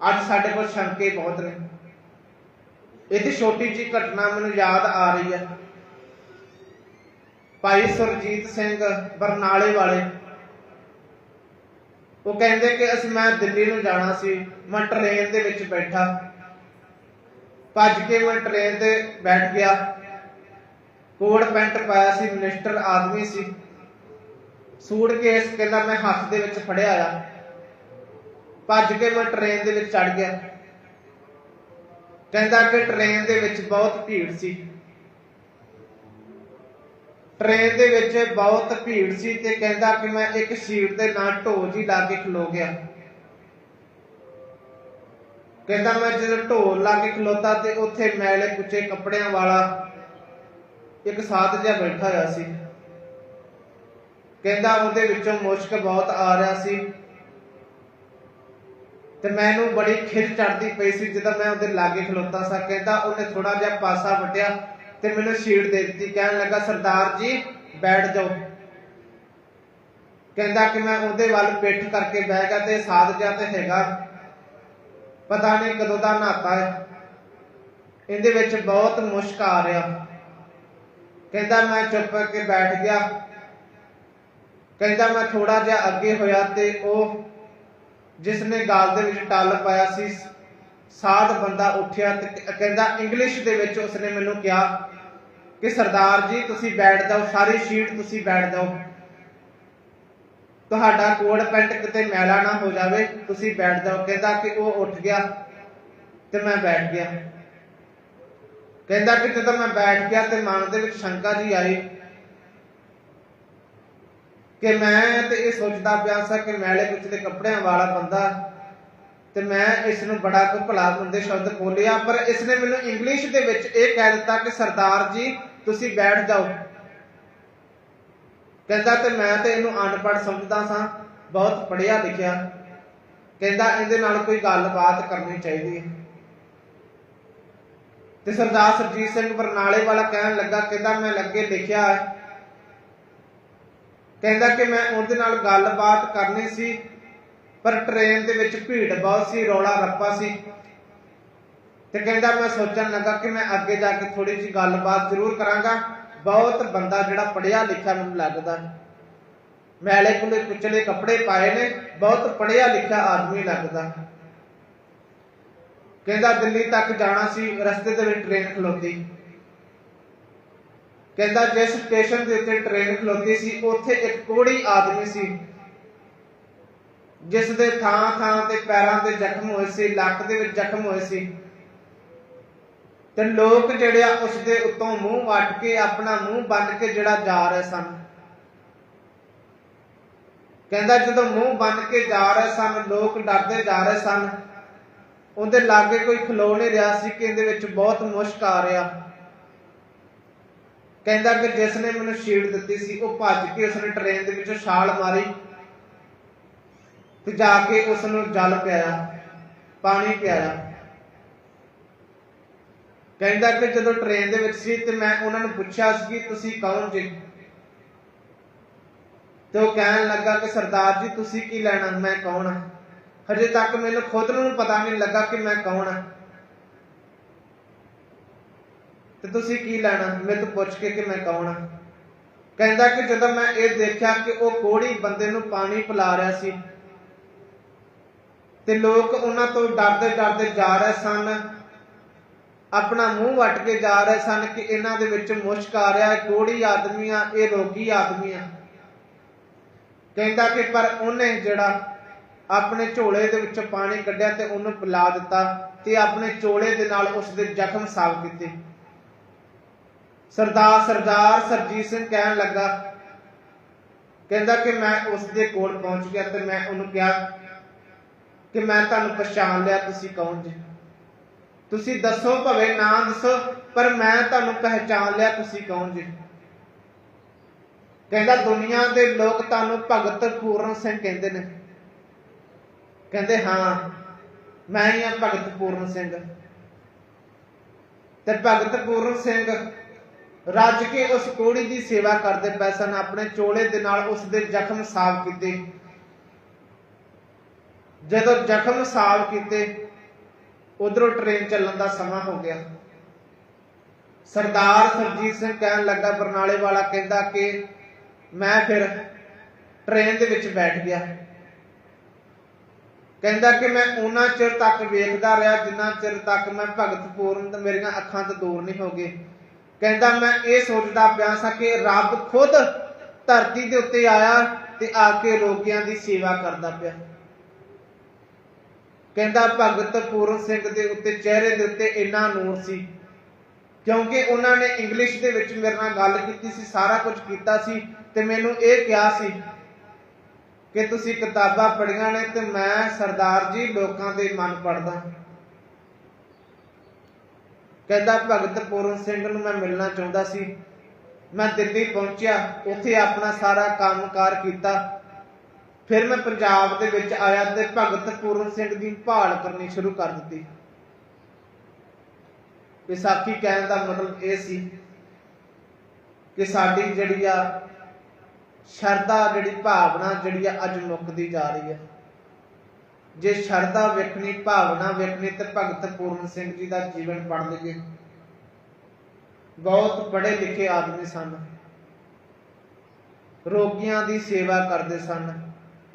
ਅੱਜ ਸਾਡੇ ਕੋਲ ਸ਼ੰਕੇ ਬਹੁਤ ਨੇ। ਇਹਦੀ ਛੋਟੀ ਜਿਹੀ ਘਟਨਾ ਮੈਨੂੰ ਯਾਦ ਆ ਰਹੀ ਹੈ। ਭਾਈ ਸੁਰਜੀਤ ਸਿੰਘ ਬਰਨਾਲੇ ਵਾਲੇ, ਉਹ ਕਹਿੰਦੇ ਕਿ ਅਸੀਂ, ਮੈਂ ਦਿੱਲੀ ਨੂੰ ਜਾਣਾ ਸੀ, ਮੈਂ ਟ੍ਰੇਨ ਦੇ ਵਿੱਚ ਬੈਠਾ। ਭੱਜ ਕੇ ਮੈਂ ਟ੍ਰੇਨ ਤੇ ਬੈਠ ਗਿਆ। ਕੋਟ ਪੈਂਟ ਪਾਇਆ ਸੀ ਮਿਨਿਸਟਰ ਆਦਮੀ ਸੀ। ਸੂਟ ਕੇਸ ਕਹਿੰਦਾ ਮੈਂ ਹੱਥ ਦੇ ਵਿੱਚ ਫੜਿਆ ਆ। ਭੱਜ ਕੇ ਮੈਂ ਟ੍ਰੇਨ ਦੇ ਵਿੱਚ ਚੜ ਗਿਆ। ਕਹਿੰਦਾ ਕਿ ਟ੍ਰੇਨ ਦੇ ਵਿੱਚ ਬਹੁਤ ਭੀੜ ਸੀ। ਟ੍ਰੇਨ ਦੇ ਵਿੱਚ ਬਹੁਤ ਭੀੜ ਸੀ ਤੇ ਕਹਿੰਦਾ ਕਿ ਮੈਂ ਇੱਕ ਸੀਟ ਦੇ ਨਾਲ ਢੋਲ ਜੀ ਲਾ ਕੇ ਖਲੋ ਗਿਆ। ਕਹਿੰਦਾ ਮੈਂ ਜਦੋਂ ਢੋਲ ਲਾ ਕੇ ਖਲੋਤਾ ਤੇ ਉੱਥੇ ਮੈਲੇ ਕੁੱਚੇ ਕੱਪੜਿਆਂ ਵਾਲਾ ਇੱਕ ਸਾਧ ਜਿਹਾ ਬੈਠਾ ਹੋਇਆ ਸੀ। ਕਹਿੰਦਾ ਉਹਦੇ ਵਿੱਚੋਂ ਮੁਸ਼ਕ ਬਹੁਤ ਆ ਰਿਹਾ ਸੀ। ਤੇ ਮੈਨੂੰ ਬੜੀ ਖਿੱਚ ਚੜਦੀ ਪਈ ਸੀ, ਜਦੋਂ ਮੈਂ ਉਹਦੇ ਲਾਗੇ ਖਲੋਤਾ ਸਾਂ, ਕਹਿੰਦਾ ਉਹਨੇ ਥੋੜਾ ਜਿਹਾ ਪਾਸਾ ਵਟਿਆ ਤੇ ਮੈਨੂੰ ਸ਼ੀਟ ਦੇ ਦਿੱਤੀ। ਕਹਿਣ ਲੱਗਾ, ਸਰਦਾਰ ਜੀ, ਬੈਠ ਜਾਓ। ਕਹਿੰਦਾ ਕਿ ਮੈਂ ਉਹਦੇ ਵੱਲ ਪਿੱਠ ਕਰਕੇ ਬਹਿ ਗਿਆ ਤੇ ਸਾਧ ਜਿਹਾ ਤੇ ਹੈਗਾ। ਪਤਾ ਨਹੀਂ ਕਦੋਂ ਦਾ ਨਹਾਤਾ ਹੈ। ਇਹਦੇ ਵਿੱਚ ਬਹੁਤ ਮੁਸ਼ਕ ਆ ਰਿਹਾ। ਕਹਿੰਦਾ, ਮੈਂ ਚੁੱਪ ਕੇ ਬੈਠ ਗਿਆ। ਕਹਿੰਦਾ, ਮੈਂ ਥੋੜਾ ਜਿਹਾ ਅੱਗੇ ਹੋਇਆ ਤੇ ਉਹ ਜਿਸ ਨੇ ਗਾਲ ਦੇ ਵਿੱਚ ਟੱਲ ਪਾਇਆ ਸੀ, ਸਾਧ ਬੰਦਾ ਉੱਠਿਆ ਤੇ ਕਹਿੰਦਾ ਇੰਗਲਿਸ਼ ਦੇ ਵਿੱਚ ਉਸਨੇ ਮੈਨੂੰ ਕਿਹਾ ਕਿ ਸਰਦਾਰ ਜੀ, ਤੁਸੀਂ ਬੈਠ ਜਾਓ, ਸਾਰੀ ਸ਼ੀਟ ਤੁਸੀਂ ਬੈਠ ਜਾਓ। ਤੁਹਾਡਾ ਕੋਡ ਪੈਂਟ ਕਿਤੇ ਮੈਲਾ ਨਾ ਹੋ ਜਾਵੇ, ਤੁਸੀਂ ਬੈਠ ਜਾਓ। ਕਹਿੰਦਾ ਕਿ ਉਹ ਉੱਠ ਗਿਆ ਤੇ ਮੈਂ ਬੈਠ ਗਿਆ। ਕਹਿੰਦਾ ਕਿ ਜਦੋਂ ਮੈਂ ਬੈਠ ਗਿਆ ਤੇ ਮਨ ਦੇ ਵਿੱਚ ਸ਼ੰਕਾ ਜੀ ਆਈ ਕਿ ਮੈਂ ਤੇ ਇਹ ਸੋਚਦਾ ਪਿਆ ਸਾਂ ਕਿ ਮੈਲੇ ਕੁਚਲੇ ਕੱਪੜਿਆਂ ਵਾਲਾ ਬੰਦਾ ਤੇ ਮੈਂ ਇਸ ਨੂੰ ਬੜਾ ਕੁ ਭਲਾ ਬੰਦੇ ਸ਼ਬਦ ਬੋਲਿਆ, ਪਰ ਇਸ ਨੇ ਮੈਨੂੰ ਇੰਗਲਿਸ਼ ਦੇ ਵਿੱਚ ਇਹ ਕਹਿ ਦਿੱਤਾ ਕਿ ਸਰਦਾਰ ਜੀ, ਤੁਸੀਂ ਬੈਠ ਜਾਓ। ਕਹਿੰਦਾ ਤੇ ਮੈਂ ਤੇ ਇਹਨੂੰ ਅਨਪੜ੍ਹ ਸਮਝਦਾ ਸਾਂ, ਬਹੁਤ ਪੜ੍ਹਿਆ ਲਿਖਿਆ। ਕਹਿੰਦਾ ਇਹਦੇ ਨਾਲ ਕੋਈ ਗੱਲਬਾਤ ਕਰਨੀ ਚਾਹੀਦੀ ਹੈ। ਤੇ ਸਰਦਾਰ ਸਰਜੀਤ ਸਿੰਘ ਬਰਨਾਲੇ ਵਾਲਾ ਕਹਿਣ ਲੱਗਾ, ਕਹਿੰਦਾ ਮੈਂ ਲੱਗੇ ਲਿਖਿਆ ਹੈ। ਕਹਿੰਦਾ ਕਿ ਮੈਂ ਉਹਦੇ ਨਾਲ ਗੱਲਬਾਤ ਕਰਨੀ ਸੀ, ਪਰ ਟ੍ਰੇਨ ਦੇ ਵਿੱਚ ਭੀੜ ਬਹੁਤ ਸੀ, ਰੌਲਾ ਰੱਪਾ ਸੀ। ਤੇ ਕਹਿੰਦਾ ਮੈਂ ਸੋਚਣ ਲੱਗਾ ਕਿ ਮੈਂ ਅੱਗੇ ਜਾ ਕੇ ਥੋੜੀ ਜਿਹੀ ਗੱਲਬਾਤ ਜ਼ਰੂਰ ਕਰਾਂਗਾ। ਬਹੁਤ ਬੰਦਾ ਜਿਹੜਾ ਪੜਿਆ ਲਿਖਿਆ ਮੈਨੂੰ ਲੱਗਦਾ ਮੈਲੇ ਕੋਲੇ ਕੁਚਲੇ ਕੱਪੜੇ ਪਾਏ ਨੇ, ਬਹੁਤ ਪੜਿਆ ਲਿਖਿਆ ਆਦਮੀ ਲੱਗਦਾ ਕਹਿੰਦਾ ਦਿੱਲੀ ਤੱਕ ਜਾਣਾ ਸੀ, ਰਸਤੇ ਦੇ ਵਿੱਚ ਟ੍ਰੇਨ ਖਲੋਤੀ। ਕਹਿੰਦਾ ਜਿਸ ਸਟੇਸ਼ਨ ਦੇ ਉੱਤੇ ਟ੍ਰੇਨ ਖਲੋਤੀ ਸੀ, ਉੱਥੇ ਇੱਕ ਕੋੜੀ ਆਦਮੀ ਸੀ। ਜਿਸ ਦੇ ਥਾਂ ਥਾਂ ਤੇ ਪੈਰਾਂ ਤੇ ਜ਼ਖਮ ਹੋਏ ਸੀ, ਲੱਕ ਦੇ ਵਿੱਚ ਜ਼ਖਮ ਹੋਏ ਸੀ। ਤੇ ਲੋਕ ਜਿਹੜੇ ਆ ਉਸ ਦੇ ਉੱਤੋਂ ਮੂੰਹ ਵੱਟ ਕੇ ਆਪਣਾ ਮੂੰਹ ਬੰਨ ਕੇ ਜਿਹੜਾ ਜਾ ਰਹੇ ਸਨ। ਕਹਿੰਦਾ ਜਦੋਂ ਮੂੰਹ ਬੰਨ ਕੇ ਜਾ ਰਹੇ ਸਨ, ਲੋਕ ਡਰਦੇ ਜਾ ਰਹੇ ਸਨ। ਉਹਦੇ ਲਾਗੇ ਕੋਈ ਖਲੋ ਨਹੀਂ ਰਿਹਾ ਸੀ ਕਿ ਇਹਦੇ ਵਿੱਚ ਬਹੁਤ ਮੁਸ਼ਕ ਆ ਰਿਹਾ। ਕਹਿੰਦਾ ਕਿ ਜਿਸ ਨੇ ਮੈਨੂੰ ਸ਼ੀਟ ਦਿੱਤੀ ਸੀ, ਉਹ ਭੱਜ ਕੇ ਉਸਨੇ ਟ੍ਰੇਨ ਦੇ ਵਿੱਚੋਂ ਛਾਲ ਮਾਰੀ ਤੇ ਜਾ ਕੇ ਉਸ ਨੂੰ ਜਲ ਪਿਆਇਆ, ਪਾਣੀ ਪਿਆਇਆ। ਕਹਿੰਦਾ ਕਿ ਜਦੋਂ ਟ੍ਰੇਨ ਦੇ ਵਿੱਚ ਸੀ ਤੇ ਮੈਂ ਉਹਨਾਂ ਨੂੰ ਪੁੱਛਿਆ ਸੀ ਕਿ ਤੁਸੀਂ ਕੌਣ ਜੀ? ਤੇ ਉਹ ਕਹਿਣ ਲੱਗਾ ਕਿ ਸਰਦਾਰ ਜੀ, ਤੁਸੀਂ ਕੀ ਲੈਣਾ? ਮੈਂ ਕੌਣ ਹਾਂ? ਹਜੇ ਤੱਕ ਮੈਨੂੰ ਖੁਦ ਨੂੰ ਪਤਾ ਨਹੀਂ ਲੱਗਾ ਕਿ ਮੈਂ ਕੌਣ ਹਾਂ। ਤੇ ਤੁਸੀਂ ਕੀ ਲੈਣਾ? ਮੇਰੇ ਤੋਂ ਪੁੱਛ ਕੇ ਕਿ ਮੈਂ ਕੌਣ ਹਾਂ ਕਹਿੰਦਾ ਕਿ ਜਦੋਂ ਮੈਂ ਇਹ ਦੇਖਿਆ ਕਿ ਉਹ ਕੋੜੀ ਬੰਦੇ ਨੂੰ ਪਾਣੀ ਪਿਲਾ ਰਿਹਾ ਸੀ ਤੇ ਲੋਕ ਉਹਨਾਂ ਤੋਂ ਡਰਦੇ ਡਰਦੇ ਜਾ ਰਹੇ ਸਨ, ਆਪਣਾ ਮੂੰਹ ਵਟ ਕੇ ਜਾ ਰਹੇ ਸਨ ਕਿ ਇਹਨਾਂ ਦੇ ਵਿੱਚ ਮੁਸ਼ਕ ਆ ਰਿਹਾ ਹੈ ਕੋੜੀ ਆਦਮੀ ਆ ਇਹ ਰੋਗੀ ਆਦਮੀ ਆ ਕਹਿੰਦਾ ਕਿ ਪਰ ਉਹਨੇ ਜਿਹੜਾ ਆਪਣੇ ਝੋਲੇ ਦੇ ਵਿੱਚੋਂ ਪਾਣੀ ਕੱਢਿਆ ਤੇ ਉਹਨੂੰ ਪਿਲਾ ਦਿੱਤਾ ਤੇ ਆਪਣੇ ਚੋਲੇ ਦੇ ਨਾਲ ਉਸ ਦੇ ਜ਼ਖਮ ਸਾਫ਼ ਕੀਤੇ। ਸਰਦਾਰ ਸਰਦਾਰ ਸਰਜੀਤ ਸਿੰਘ ਕਹਿਣ ਲੱਗਾ, ਕਹਿੰਦਾ ਕਿ ਮੈਂ ਉਸ ਦੇ ਕੋਲ ਪਹੁੰਚ ਗਿਆ ਤੇ ਮੈਂ ਉਹਨੂੰ ਕਿਹਾ ਕਿ ਮੈਂ ਤੁਹਾਨੂੰ ਪਛਾਣ ਲਿਆ, ਤੁਸੀਂ ਕੌਣ ਜੀ? ਤੁਸੀਂ ਦੱਸੋ ਭਵੇਂ ਨਾ ਦੱਸੋ, ਪਰ ਮੈਂ ਤੁਹਾਨੂੰ ਪਹਿਚਾਨ ਲਿਆ, ਤੁਸੀਂ ਕੌਣ ਜੀ? ਕਹਿੰਦਾ, ਦੁਨੀਆ ਦੇ ਲੋਕ ਤੁਹਾਨੂੰ ਭਗਤ ਪੂਰਨ ਸਿੰਘ ਕਹਿੰਦੇ ਨੇ। ਕਹਿੰਦੇ, ਹਾਂ, ਮੈਂ ਹੀ ਆ ਭਗਤ ਪੂਰਨ ਸਿੰਘ। ਤੇ ਭਗਤ ਪੂਰਨ ਸਿੰਘ ਰੱਜ ਕੇ ਉਸ ਕੋੜੀ ਦੀ ਸੇਵਾ ਕਰਦੇ ਪਏ ਸਨ, ਆਪਣੇ ਚੋਲੇ ਦੇ ਨਾਲ ਉਸ ਦੇ ਜ਼ਖਮ ਸਾਫ਼ ਕੀਤੇ। ਜਦੋਂ ਜ਼ਖਮ ਸਾਫ਼ ਕੀਤੇ, ਉਧਰੋਂ ਟ੍ਰੇਨ ਚੱਲਣ ਦਾ ਸਮਾਂ ਹੋ ਗਿਆ। ਸਰਦਾਰ ਸਰਜੀਤ ਸਿੰਘ ਕਹਿਣ ਲੱਗਾ, ਬਰਨਾਲੇ ਵਾਲਾ ਕਹਿੰਦਾ ਕਿ ਮੈਂ ਫਿਰ ਟ੍ਰੇਨ ਦੇ ਵਿੱਚ ਬੈਠ ਗਿਆ। ਕਹਿੰਦਾ ਕਿ ਮੈਂ ਉਹਨਾਂ ਚਿਰ ਤੱਕ ਵੇਖਦਾ ਰਿਹਾ ਜਿੰਨਾ ਚਿਰ ਤੱਕ ਮੈਂ ਭਗਤ ਪੂਰਨ ਮੇਰੀਆਂ ਅੱਖਾਂ ਤੋਂ ਦੂਰ ਨਹੀਂ ਹੋ ਗਏ। ਕਹਿੰਦਾ, ਮੈਂ ਇਹ ਸੋਚਦਾ ਪਿਆ ਸਾਂ ਕਿ ਰੱਬ ਖੁਦ ਧਰਤੀ ਦੇ ਉੱਤੇ ਆਇਆ ਤੇ ਆ ਕੇ ਰੋਗੀਆਂ ਦੀ ਸੇਵਾ ਕਰਦਾ ਪਿਆ। ਕਹਿੰਦਾ, ਭਗਤ ਪੂਰਨ ਸਿੰਘ ਦੇ ਉੱਤੇ, ਚਿਹਰੇ ਦੇ ਉੱਤੇ ਇੰਨਾ ਨੂਰ ਸੀ। ਕਿਉਂਕਿ ਉਹਨਾਂ ਨੇ ਇੰਗਲਿਸ਼ ਦੇ ਵਿੱਚ ਮੇਰੇ ਨਾਲ ਗੱਲ ਕੀਤੀ ਸੀ, ਸਾਰਾ ਕੁਝ ਕੀਤਾ ਸੀ ਤੇ ਮੈਨੂੰ ਇਹ ਕਿਹਾ ਸੀ ਕਿ ਤੁਸੀਂ ਕਿਤਾਬਾਂ ਪੜ੍ਹੀਆਂ ਨੇ ਤੇ ਮੈਂ ਸਰਦਾਰ ਜੀ ਲੋਕਾਂ ਦੇ ਮਨ ਪੜਦਾ ਕਹਿੰਦਾ, ਭਗਤ ਪੂਰਨ ਸਿੰਘ ਨੂੰ ਮੈਂ ਮਿਲਣਾ ਚਾਹੁੰਦਾ ਸੀ। ਮੈਂ ਦਿੱਲੀ ਪਹੁੰਚਿਆ, ਉੱਥੇ ਆਪਣਾ ਸਾਰਾ ਕੰਮਕਾਰ ਕੀਤਾ। ਫਿਰ ਮੈਂ ਪੰਜਾਬ ਦੇ ਵਿੱਚ ਆਇਆ ਤੇ ਭਗਤ ਪੂਰਨ ਸਿੰਘ ਦੀ ਭਾਲ ਕਰਨੀ ਸ਼ੁਰੂ ਕਰ ਦਿੱਤੀ। ਵਿਸਾਖੀ ਕਹਿਣ ਦਾ ਮਤਲਬ ਇਹ ਸੀ ਕਿ ਸਾਡੀ ਜਿਹੜੀ ਆ ਸ਼ਰਧਾ, ਜਿਹੜੀ ਭਾਵਨਾ, ਜਿਹੜੀ ਆ ਅੱਜ ਮੁੱਕਦੀ ਜਾ ਰਹੀ ਹੈ ਜੇ ਸ਼ਰਧਾ ਵੇਖਣੀ, ਭਾਵਨਾ ਵੇਖਣੀ ਤੇ ਭਗਤ ਪੂਰਨ ਸਿੰਘ ਜੀ ਦਾ ਜੀਵਨ ਪੜ ਲਈਏ। ਬਹੁਤ ਪੜ੍ਹੇ ਲਿਖੇ ਆਦਮੀ ਸਨ। ਰੋਗੀਆਂ ਦੀ ਸੇਵਾ ਕਰਦੇ ਸਨ।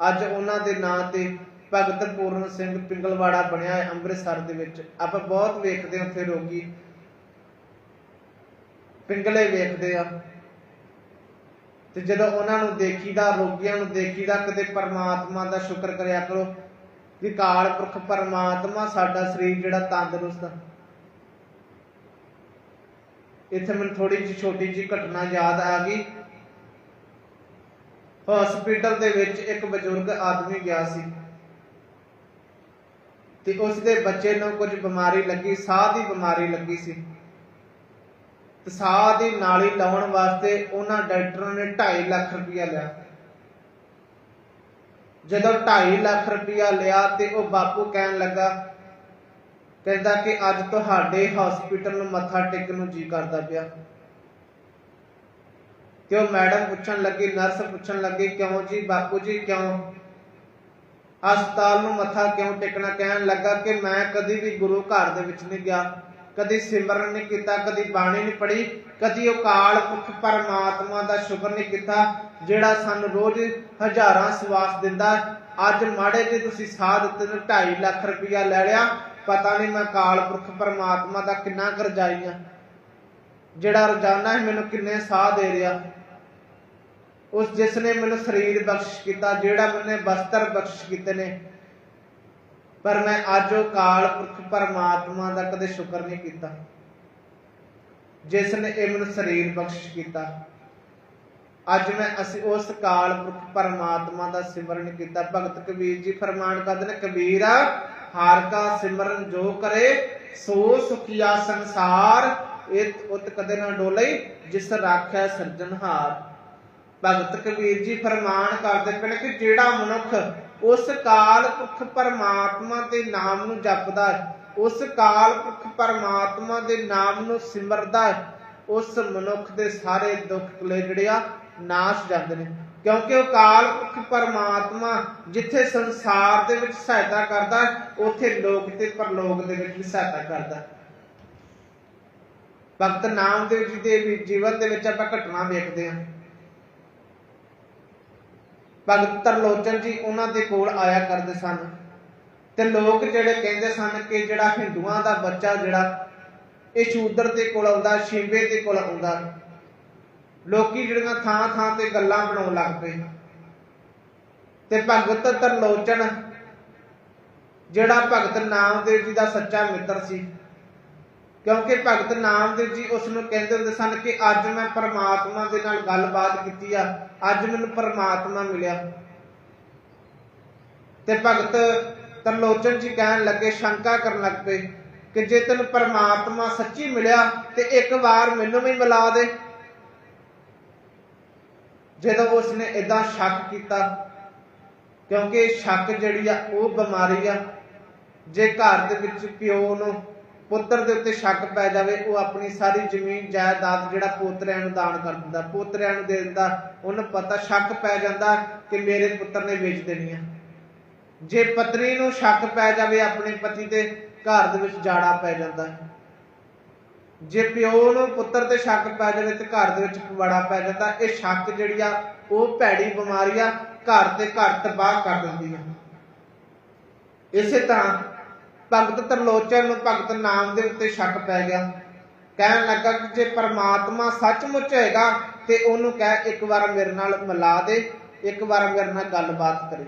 ਅੱਜ ਉਹਨਾਂ ਦੇ ਨਾਂ ਤੇ ਭਗਤ ਪੂਰਨ ਸਿੰਘ ਪਿੰਗਲਵਾੜਾ ਬਣਿਆ ਹੈ ਅੰਮ੍ਰਿਤਸਰ ਦੇ ਵਿੱਚ। ਆਪਾਂ ਬਹੁਤ ਵੇਖਦੇ ਹਾਂ ਉੱਥੇ ਰੋਗੀ। ਪਿੰਗਲੇ ਵੇਖਦੇ ਆ। ਤੇ ਜਦੋਂ ਉਹਨਾਂ ਨੂੰ ਦੇਖੀਦਾ, ਰੋਗੀਆਂ ਨੂੰ ਦੇਖੀਦਾ, ਕਦੇ ਪਰਮਾਤਮਾ ਦਾ ਸ਼ੁਕਰ ਕਰਿਆ ਕਰੋ ਕਿ ਪੁਰਖ ਪਰਮਾਤਮਾ, ਸਾਡਾ ਸਰੀਰ ਜਿਹੜਾ ਤੰਦਰੁਸਤ ਇੱਥੇ ਮੈਨੂੰ ਥੋੜੀ ਜਿਹੀ ਛੋਟੀ ਜਿਹੀ ਘਟਨਾ ਯਾਦ ਆ ਗਈ। ਹਸਪੀਟਲ ਦੇ ਵਿੱਚ ਇੱਕ ਬਜ਼ੁਰਗ ਆਦਮੀ ਗਿਆ ਸੀ। ਤੇ ਉਸ ਦੇ ਬੱਚੇ ਨੂੰ ਕੁਝ ਬਿਮਾਰੀ ਲੱਗੀ, ਸਾਹ ਦੀ ਬਿਮਾਰੀ ਲੱਗੀ ਸੀ। ਤੇ ਸਾਹ ਦੀ ਨਾਲੀ ਲਾਉਣ ਵਾਸਤੇ ਉਹਨਾਂ ਡਾਕਟਰਾਂ ਨੇ 2.5 ਲੱਖ ਰੁਪਇਆ ਲਿਆ। ਜਦੋਂ 2.5 ਲੱਖ ਰੁਪਇਆ ਲਿਆ ਤੇ ਉਹ ਬਾਪੂ ਕਹਿਣ ਲੱਗਾ, ਕਹਿੰਦਾ ਕਿ ਅੱਜ ਤੁਹਾਡੇ ਹਸਪੀਟਲ ਨੂੰ ਮੱਥਾ ਟੇਕਣ ਨੂੰ ਜੀ ਕਰਦਾ ਪਿਆ। ਤੇ ਉਹ ਮੈਡਮ ਪੁੱਛਣ ਲੱਗੀ ਨਰਸ ਪੁੱਛਣ ਲੱਗੀ, ਕਿਉਂ ਜੀ, ਬਾਪੂ ਜੀ, ਕਿਉਂ? ਹਸਪਤਾਲ ਨੂੰ ਮੱਥਾ ਕਿਉਂ ਟੇਕਣਾ? ਕਹਿਣ ਲੱਗਾ ਕਿ ਮੈਂ ਕਦੀ ਵੀ ਗੁਰੂ ਘਰ ਦੇ ਵਿੱਚ ਨਹੀਂ ਗਿਆ। ਕਦੀ ਸਿਮਰਨ ਨਹੀਂ ਕੀਤਾ, ਕਦੀ ਬਾਣੀ ਨਹੀਂ ਪੜ੍ਹੀ, ਕਦੀ ਉਹ ਕਾਲ ਪੁਰਖ ਪਰਮਾਤਮਾ ਦਾ ਸ਼ੁਕਰ ਨਹੀਂ ਕੀਤਾ। ਜਿਹੜਾ ਸਾਨੂੰ ਰੋਜ਼ ਹਜ਼ਾਰਾਂ ਸਵਾਸ ਦਿੰਦਾ ਅੱਜ ਮਾੜੇ ਜੇ ਤੁਸੀਂ ਸਾਹ ਦਿੱਤੇ ਨੇ 2.5 ਲੱਖ ਰੁਪਇਆ ਲੈ ਲਿਆ, ਪਤਾ ਨਹੀਂ ਮੈਂ ਕਾਲ ਪੁਰਖ ਪਰਮਾਤਮਾ ਦਾ ਕਿੰਨਾ ਕਰਜ਼ਾਈ ਆ ਜਿਹੜਾ ਰੋਜ਼ਾਨਾ ਹੀ ਮੈਨੂੰ ਕਿੰਨੇ ਸਾਹ ਦੇ ਰਿਹਾ। ਉਸ ਜਿਸ ਨੇ ਮੈਨੂੰ ਸਰੀਰ ਬਖਸ਼ ਕੀਤਾ, ਜਿਹੜਾ ਮੈਨੇ ਬਸਤਰ ਬਖਸ਼ ਕੀਤੇ ਨੇ। ਪਰ ਮੈਂ ਅੱਜ ਉਹ ਕਾਲ ਪੁਰਖ ਪਰਮਾਤਮਾ ਦਾ ਕਦੇ ਸ਼ੁਕਰ ਨਹੀਂ ਕੀਤਾ। ਜਿਸ ਨੇ ਇਹ ਮੈਨੂੰ ਸਰੀਰ ਬਖਸ਼ ਕੀਤਾ। ਅੱਜ ਮੈਂ ਅਸੀਂ ਉਸ ਕਾਲ ਪੁਰਖ ਪਰਮਾਤਮਾ ਦਾ ਸਿਮਰਨ ਕੀਤਾ। ਭਗਤ ਕਬੀਰ ਜੀ ਫਰਮਾਨ ਕਰਦੇ ਨੇ, ਕਬੀਰਾ, ਹਾਰ ਕਾ ਸਿਮਰਨ ਜੋ ਕਰੇ, ਸੋ ਸੁਖੀਆ ਸੰਸਾਰ, ਇਹ ਉਤ ਕਦੇ ਨਾ ਡੋਲੇ, ਜਿਸ ਰਾਖਿਆ ਸਿਰਜਣਹਾਰ ਭਗਤ ਕਬੀਰ ਜੀ ਫਰਮਾਨ ਕਰਦੇ ਪਏ ਕਿ ਜਿਹੜਾ ਮਨੁੱਖ ਉਸ ਕਾਲ ਪੁਰਖ ਪਰਮਾਤਮਾ ਦੇ ਨਾਮ ਨੂੰ ਜਪਦਾ ਉਸ ਕਾਲ ਪੁਰਖ ਪਰਮਾਤਮਾ ਦੇ ਨਾਮ ਨੂੰ ਸਿਮਰਦਾ ਉਸ ਮਨੁੱਖ ਦੇ ਸਾਰੇ ਦੁੱਖ ਕਲੇ ਜਿਹੜੇ ਆ ਨਾਸ਼ ਜਾਂਦੇ ਨੇ। ਕਿਉਂਕਿ ਉਹ ਕਾਲ ਪੁਰਖ ਪਰਮਾਤਮਾ ਜਿੱਥੇ ਸੰਸਾਰ ਦੇ ਵਿੱਚ ਸਹਾਇਤਾ ਕਰਦਾ ਉੱਥੇ ਲੋਕ ਤੇ ਪਰਲੋਕ ਦੇ ਵਿੱਚ ਵੀ ਸਹਾਇਤਾ ਕਰਦਾ ਭਗਤ ਨਾਮਦੇਵ ਜੀ ਦੇ ਜੀਵਨ ਦੇ ਵਿੱਚ ਆਪਾਂ ਘਟਨਾ ਵੇਖਦੇ ਹਾਂ। ਭਗਤ ਤਰਲੋਚਨ ਜੀ ਉਹਨਾਂ ਦੇ ਕੋਲ ਆਇਆ ਕਰਦੇ ਸਨ। ਤੇ ਲੋਕ ਜਿਹੜੇ ਕਹਿੰਦੇ ਸਨ ਕਿ ਜਿਹੜਾ ਹਿੰਦੂਆਂ ਦਾ ਬੱਚਾ ਜਿਹੜਾ, ਇਹ ਸ਼ੂਦਰ ਦੇ ਕੋਲ ਆਉਂਦਾ, ਸ਼ਿੰਬੇ ਦੇ ਕੋਲ ਆਉਂਦਾ। ਲੋਕੀ ਜਿਹੜੀਆਂ ਥਾਂ ਥਾਂ ਤੇ ਗੱਲਾਂ ਬਣਾਉਣ ਲੱਗ ਪਏ। ਤੇ ਭਗਤ ਤਰਲੋਚਨ, ਜਿਹੜਾ ਭਗਤ ਨਾਮਦੇਵ ਜੀ ਦਾ ਸੱਚਾ ਮਿੱਤਰ ਸੀ, ਕਿਉਂਕਿ ਭਗਤ ਨਾਮਦੇਵ ਜੀ ਉਸ ਨੂੰ ਕਹਿੰਦੇ ਹੁੰਦੇ ਸਨ ਕਿ ਅੱਜ ਮੈਂ ਪਰਮਾਤਮਾ ਦੇ ਨਾਲ ਗੱਲਬਾਤ ਕੀਤੀ ਆ, ਅੱਜ ਮੈਨੂੰ ਪਰਮਾਤਮਾ ਮਿਲਿਆ। ਤੇ ਭਗਤ ਤਰਲੋਚਨ ਜੀ ਕਹਿਣ ਲੱਗੇ, ਸ਼ੰਕਾ ਕਰਨ ਲੱਗ ਪਏ ਕਿ ਜੇ ਤੈਨੂੰ ਪਰਮਾਤਮਾ ਸੱਚੀ ਮਿਲਿਆ ਤੇ ਇੱਕ ਵਾਰ ਮੈਨੂੰ ਵੀ ਮਿਲਾ ਦੇ। ਜਦੋਂ ਉਸਨੇ ਇਦਾਂ ਸ਼ੱਕ ਕੀਤਾ, ਕਿਉਂਕਿ ਸ਼ੱਕ ਜਿਹੜੀ ਆ ਉਹ ਬਿਮਾਰੀ ਆ। ਜੇ ਘਰ ਦੇ ਵਿੱਚ ਪਿਓ ਨੂੰ ਪੁੱਤਰ ਦੇ ਉੱਤੇ ਸ਼ੱਕ ਪੈ ਜਾਵੇ, ਉਹ ਆਪਣੀ ਸਾਰੀ ਜ਼ਮੀਨ, ਜਾਇਦਾਦ ਜਿਹੜਾ ਪੋਤਰਿਆਂ ਨੂੰ ਦਾਨ ਕਰ ਦਿੰਦਾ। ਪੋਤਰਿਆਂ ਨੂੰ ਦੇ ਦਿੰਦਾ, ਉਹਨੂੰ ਪਤਾ ਸ਼ੱਕ ਪੈ ਜਾਂਦਾ ਕਿ ਮੇਰੇ ਪੁੱਤਰ ਨੇ ਵੇਚ ਦੇਣੀ ਆ। ਜੇ ਪਤਨੀ ਨੂੰ ਸ਼ੱਕ ਪੈ ਜਾਵੇ, ਆਪਣੇ ਪਤੀ ਤੇ ਘਰ ਦੇ ਵਿੱਚ ਜਾੜਾ ਪੈ ਜਾਂਦਾ। ਹੈ ਜੇ ਪਿਓ ਨੂੰ ਪੁੱਤਰ ਤੇ ਸ਼ੱਕ ਪੈ ਜਾਵੇ ਤੇ ਘਰ ਦੇ ਵਿੱਚ ਪਵਾੜਾ ਪੈ ਜਾਂਦਾ ਇਹ ਸ਼ੱਕ ਜਿਹੜੀ ਆ, ਉਹ ਭੈੜੀ ਬਿਮਾਰੀ ਆ, ਘਰ ਤੇ ਘਰ ਤਬਾਹ ਕਰ ਦਿੰਦੀ ਆ। ਇਸੇ ਤਰ੍ਹਾਂ ਭਗਤ ਤਰਲੋਚਨ ਨੂੰ ਭਗਤ ਨਾਮ ਦੇ ਉੱਤੇ ਸ਼ੱਕ ਪੈ ਗਿਆ। ਕਹਿਣ ਲੱਗਾ ਕਿ ਜੇ ਪਰਮਾਤਮਾ ਸੱਚਮੁੱਚ ਹੈਗਾ, ਤੇ ਉਹਨੂੰ ਕਹਿ, ਇੱਕ ਵਾਰ ਮੇਰੇ ਨਾਲ ਮਿਲਾ ਦੇ, ਇੱਕ ਵਾਰ ਮੇਰੇ ਨਾਲ ਗੱਲਬਾਤ ਕਰੇ।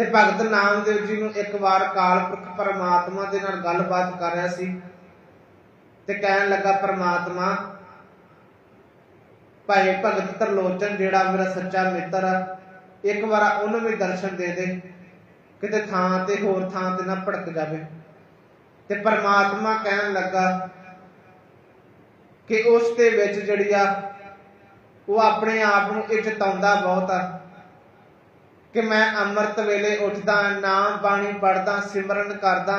ਤੇ ਭਗਤ ਨਾਮਦੇਵ ਜੀ ਨੂੰ ਇੱਕ ਵਾਰ ਕਾਲ ਪੁਰਖ ਪਰਮਾਤਮਾ ਦੇ ਨਾਲ ਗੱਲਬਾਤ ਕਰ ਰਿਹਾ ਸੀ ਤੇ ਕਹਿਣ ਲੱਗਾ, ਪਰਮਾਤਮਾ, ਭਾਈ ਭਗਤ ਤਰਲੋਚਨ, ਜਿਹੜਾ ਮੇਰਾ ਸੱਚਾ ਮਿੱਤਰ ਆ, ਇੱਕ ਵਾਰ ਉਹਨੂੰ ਵੀ ਦਰਸ਼ਨ ਦੇ ਦੇ, ਕਿਤੇ ਥਾਂ ਤੇ ਹੋਰ ਥਾਂ ਤੇ ਨਾ ਭੜਕ ਜਾਵੇ। ਤੇ ਪਰਮਾਤਮਾ ਕਹਿਣ ਲੱਗਾ ਕਿ ਉਸ ਦੇ ਵਿੱਚ ਜਿਹੜੀ ਆ, ਉਹ ਆਪਣੇ ਆਪ ਨੂੰ ਇਹ ਜਤਾਉਂਦਾ ਬਹੁਤ ਆ। ਕਿ ਮੈਂ ਅੰਮ੍ਰਿਤ ਵੇਲੇ ਉੱਠਦਾ ਨਾਮ ਬਾਣੀ ਪੜਦਾ ਸਿਮਰਨ ਕਰਦਾ,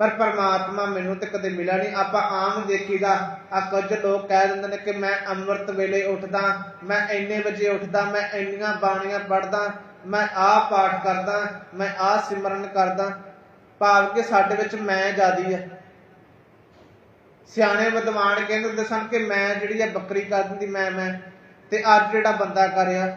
ਪਰ ਪਰਮਾਤਮਾ ਮੈਨੂੰ ਤੇ ਕਦੇ ਮਿਲਿਆ ਨਹੀਂ। ਆਪਾਂ ਆਮ ਦੇਖੀਦਾ, ਆ ਕੁਝ ਲੋਕ ਕਹਿ ਦਿੰਦੇ ਨੇ ਕਿ ਮੈਂ ਅੰਮ੍ਰਿਤ ਵੇਲੇ ਉੱਠਦਾ, ਮੈਂ ਇੰਨੇ ਵਜੇ ਉੱਠਦਾ, ਮੈਂ ਇੰਨੀਆਂ ਬਾਣੀਆਂ ਪੜਦਾ ਮੈਂ ਆਹ ਪਾਠ ਕਰਦਾ, ਮੈਂ ਆਹ ਸਿਮਰਨ ਕਰਦਾ। ਭਾਵ ਕਿ ਸਾਡੇ ਵਿੱਚ ਮੈਂ ਜਿਆਦੀ ਹੈ ਸਿਆਣੇ ਵਿਦਵਾਨ ਕਹਿੰਦੇ ਹੁੰਦੇ ਸਨ ਕਿ ਮੈਂ ਜਿਹੜੀ ਆ ਬੱਕਰੀ ਕਰ ਦਿੰਦੀ, ਮੈਂ ਮੈਂ, ਤੇ ਅੱਜ ਜਿਹੜਾ ਬੰਦਾ ਕਰਿਆ